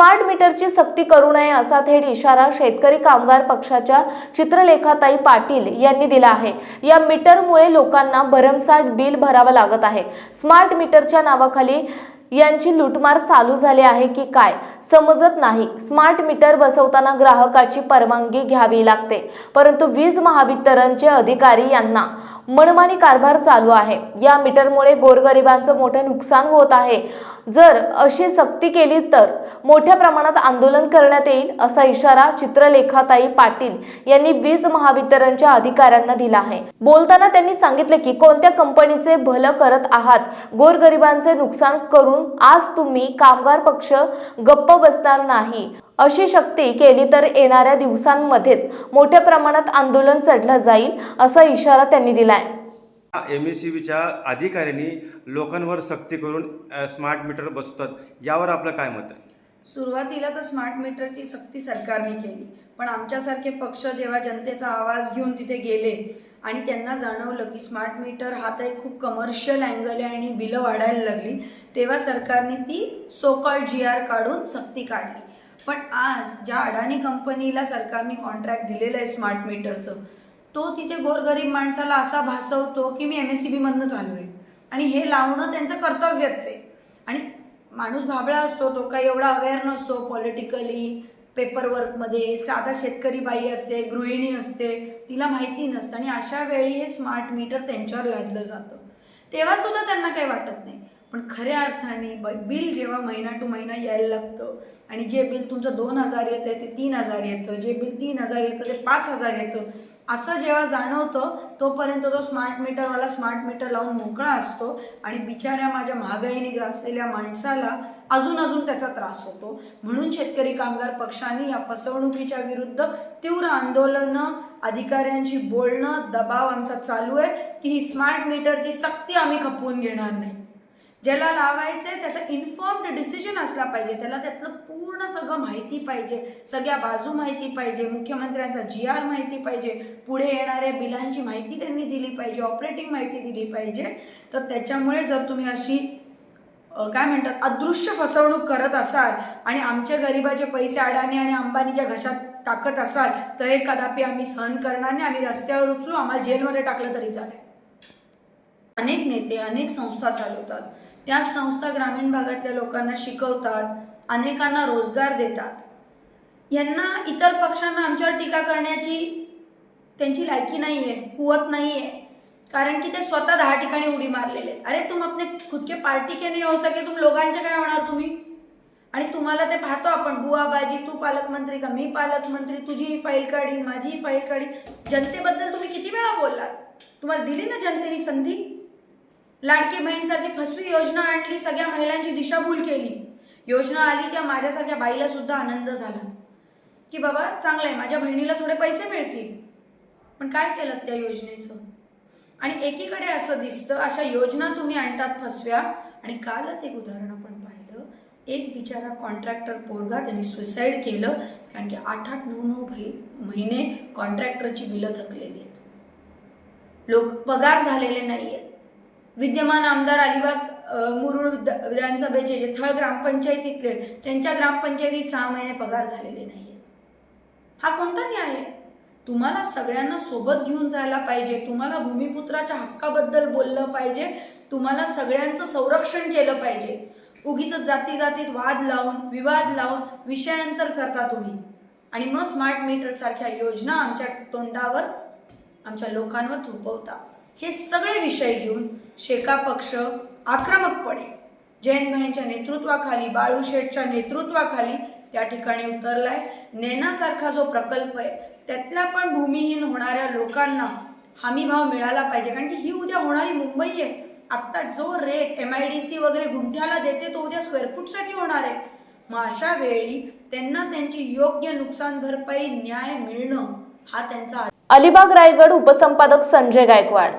Smart मीटरची सक्ती करू नये असा थेट इशारा शेतकरी कामगार पक्षाच्या चित्रलेखाताई पाटील यांनी दिला आहे. या मीटरमुळे लोकांना भरमसाठ बिल भरावं लागत आहे. स्मार्ट मीटरच्या नावाखाली यांची लुटमार चालू झाली आहे की काय? समजत नाही. स्मार्ट मीटर बसवताना ग्राहकाची परवानगी घ्यावी लागते. परंतु वीज महावितरणचे अधिकारी यांना मनमानी कारभार चालू आहे. या मीटरमुळे गोरगरिबांचं मोठं नुकसान होत आहे. जर अशी सक्ती केली तर मोठ्या प्रमाणात आंदोलन करण्यात येईल असा इशारा चित्रलेखाताई पाटील यांनी वीज महावितरणच्या अधिकाऱ्यांना दिला आहे. बोलताना त्यांनी सांगितले की कोणत्या कंपनीचे भलं करत आहात? गोरगरिबांचे नुकसान करून आज तुम्ही कामगार पक्ष गप्प बसणार नाही. अशी शक्ती केली तर येणाऱ्या दिवसांमध्येच मोठ्या प्रमाणात आंदोलन चढलं जाईल असा इशारा त्यांनी दिलाय. एम एस सी बीच्या अधिकाऱ्यांनी लोकांवर सक्ती करून स्मार्ट मीटर बसवतात. यावर आपलं काय मत आहे? सुरुवातीला तर स्मार्ट मीटरची सक्ती सरकारने केली पण आमच्यासारखे पक्ष जेव्हा जनतेचा आवाज घेऊन तिथे गेले आणि त्यांना जाणवलं की स्मार्ट मीटर हा तर एक खूप कमर्शियल अँगल आहे आणि बिलं वाढायला लागली तेव्हा सरकारने ती सोकॉल्ड जी आर काढून सक्ती काढली. पण आज ज्या अडाणी कंपनीला सरकारने कॉन्ट्रॅक्ट दिलेलं आहे स्मार्ट मीटरचं तो तिथे गोरगरीब माणसाला असा भासवतो की मी एम एस सी बीमधनं चालू आहे. आणि हे लावणं त्यांचं कर्तव्यच आहे. आणि माणूस भाबळा असतो तो काही एवढा अवेअर नसतो पॉलिटिकली पेपरवर्कमध्ये साधा शेतकरी बाई असते गृहिणी असते तिला माहिती नसतं. आणि अशा वेळी हे स्मार्ट मीटर त्यांच्यावर लादलं जातं. तेव्हा सुद्धा त्यांना काही वाटत नाही. पण खऱ्या अर्थाने ब बिल जेव्हा महिना टू महिना यायला लागतं आणि जे बिल तुमचं दोन हजार येतं ते तीन हजार येतं जे बिल तीन हजार येतं ते पाच हजार येतं असं जेव्हा जाणवतं तोपर्यंत तो स्मार्ट मीटरवाला स्मार्ट मीटर लावून मोकळा असतो आणि बिचाऱ्या माझ्या महागाईने ग्रासलेल्या माणसाला अजून अजून त्याचा त्रास होतो. म्हणून शेतकरी कामगार पक्षाने या फसवणुकीच्या विरुद्ध तीव्र आंदोलनं अधिकाऱ्यांशी बोलणं दबाव आमचा चालू आहे की ही स्मार्ट मीटरची सक्ती आम्ही खपवून घेणार नाही. ज्याला लावायचंय त्याचा इन्फॉर्म्ड डिसिजन असला पाहिजे. त्याला त्यातलं पूर्ण सगळं माहिती पाहिजे. सगळ्या बाजू माहिती पाहिजे. मुख्यमंत्र्यांचा जी आर माहिती पाहिजे. पुढे येणाऱ्या बिलांची माहिती त्यांनी दिली पाहिजे. ऑपरेटिंग माहिती दिली पाहिजे. तर त्याच्यामुळे जर तुम्ही अशी काय म्हणतात अदृश्य फसवणूक करत असाल आणि आमच्या गरिबाचे पैसे अडाणी आणि अंबानीच्या घशात टाकत असाल तर हे कदापि आम्ही सहन करणार नाही. आम्ही रस्त्यावर उचलू आम्हाला जेलमध्ये टाकलं तरी चालेल. अनेक नेते अनेक संस्था चालवतात. त्या संस्था ग्रामीण भागातल्या लोकांना शिकवतात अनेकांना रोजगार देतात. यांना इतर पक्षांना आमच्यावर टीका करण्याची त्यांची लायकी नाही आहे कुवत नाही आहे कारण की ते स्वतः दहा ठिकाणी उडी मारलेले आहेत. अरे तुम अपने खुद के पार्टी के नाही हो सके तुम लोकांचे काय होणार तुम्ही? आणि तुम्हाला ते पाहतो आपण बुवा बाजी तू पालकमंत्री का मी पालकमंत्री तुझी फाईल काढी माझी फाईल काढी जनतेबद्दल तुम्ही किती वेळा बोललात? तुम्हाला दिली ना जनतेने संधी? लाडकी बहीणसाठी फसवी योजना आणली सगळ्या महिलांची दिशाभूल केली. योजना आली त्या माझ्यासारख्या बाईला सुद्धा आनंद झाला. की बाबा चांगलं आहे माझ्या बहिणीला थोडे पैसे मिळतील. पण काय केलं त्या योजनेचं? आणि एकीकडे असं दिसतं अशा योजना तुम्ही आणतात फसव्या. आणि कालच एक उदाहरण आपण पाहिलं. एक बिचारा कॉन्ट्रॅक्टर पोरगा त्यांनी सुसाईड केलं. कारण की आठ आठ नऊ नऊ महिने कॉन्ट्रॅक्टरची बिलं थकलेली आहेत. लोक पगार झालेले नाही आहेत विद्यमान आमदार अलिबाग मुरुड विधानसभेचे जे थळ ग्रामपंचायतीतले त्यांच्या ग्रामपंचायतीत सहा महिने पगार झालेले नाही हा कोणता न्याय आहे? तुम्हाला सगळ्यांना सोबत घेऊन जायला पाहिजे. तुम्हाला भूमिपुत्राच्या हक्काबद्दल बोललं पाहिजे. तुम्हाला सगळ्यांचं संरक्षण केलं पाहिजे. उगीच जाती जातीत वाद लावून विवाद लावून विषयांतर करता तुम्ही. आणि मग स्मार्ट मीटर सारख्या योजना आमच्या तोंडावर आमच्या लोकांवर थोपवता हे सगळे विषय घेऊन शेका पक्ष आक्रमकपणे जयंत भाईंच्या नेतृत्वाखाली बाळू शेठच्या नेतृत्वाखाली त्या ठिकाणी उतरलाय. नेनासारखा जो प्रकल्प आहे त्यातल्या पण भूमिहीन होणाऱ्या लोकांना हमीभाव मिळाला पाहिजे. कारण की ही उद्या होणारी मुंबई आहे. आत्ता जो rate M I D C वगैरे गुंठ्याला देते तो उद्या स्क्वेअर फूटसाठी होणार आहे. मग अशा वेळी त्यांना त्यांची योग्य नुकसान भरपाई न्याय मिळणं हा त्यांचा अलिबाग रायगड उपसंपादक संजय गायकवाड.